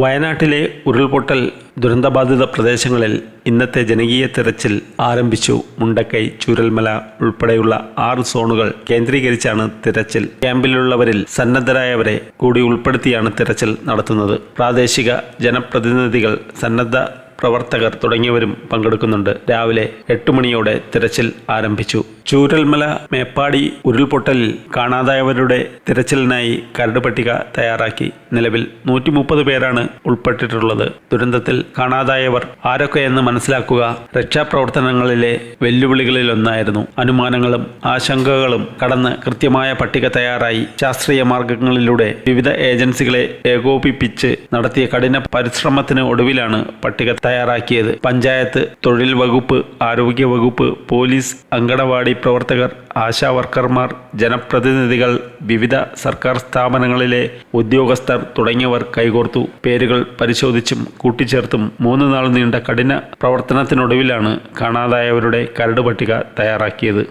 വയനാട്ടിലെ ഉരുൾപൊട്ടൽ ദുരന്തബാധിത പ്രദേശങ്ങളിൽ ഇന്നത്തെ ജനകീയ തിരച്ചിൽ ആരംഭിച്ചു. മുണ്ടക്കൈ ചൂരൽമല ഉൾപ്പെടെയുള്ള ആറ് സോണുകൾ കേന്ദ്രീകരിച്ചാണ് തിരച്ചിൽ. ക്യാമ്പിലുള്ളവരിൽ സന്നദ്ധരായവരെ കൂടി ഉൾപ്പെടുത്തിയാണ് തിരച്ചിൽ നടത്തുന്നത്. പ്രാദേശിക ജനപ്രതിനിധികൾ സന്നദ്ധ പ്രവർത്തകർ തുടങ്ങിയവരും പങ്കെടുക്കുന്നുണ്ട്. രാവിലെ എട്ട് മണിയോടെ തിരച്ചിൽ ആരംഭിച്ചു. ചൂരൽമല മേപ്പാടി ഉരുൾപൊട്ടലിൽ കാണാതായവരുടെ തിരച്ചിലിനായി കരട് പട്ടിക തയ്യാറാക്കി. നിലവിൽ നൂറ്റി മുപ്പത് പേരാണ് ഉൾപ്പെട്ടിട്ടുള്ളത്. ദുരന്തത്തിൽ കാണാതായവർ ആരൊക്കെയെന്ന് മനസ്സിലാക്കുക രക്ഷാപ്രവർത്തനങ്ങളിലെ വെല്ലുവിളികളിലൊന്നായിരുന്നു. അനുമാനങ്ങളും ആശങ്കകളും കടന്ന് കൃത്യമായ പട്ടിക തയ്യാറായി. ശാസ്ത്രീയ മാർഗങ്ങളിലൂടെ വിവിധ ഏജൻസികളെ ഏകോപിപ്പിച്ച് നടത്തിയ കഠിന പരിശ്രമത്തിന് ഒടുവിലാണ് പട്ടിക തയ്യാറാക്കിയത്. പഞ്ചായത്ത് തൊഴിൽ വകുപ്പ് ആരോഗ്യ വകുപ്പ് പോലീസ് അങ്കണവാടി പ്രവർത്തകർ ആശാ വർക്കർമാർ ജനപ്രതിനിധികൾ വിവിധ സർക്കാർ സ്ഥാപനങ്ങളിലെ ഉദ്യോഗസ്ഥർ തുടങ്ങിയവർ കൈകോർത്തു. പേരുകൾ പരിശോധിച്ചും കൂട്ടിച്ചേർത്തും മൂന്ന് നാൾ നീണ്ട കഠിന പ്രവർത്തനത്തിനൊടുവിലാണ് കാണാതായവരുടെ കരട് പട്ടിക തയ്യാറാക്കിയത്.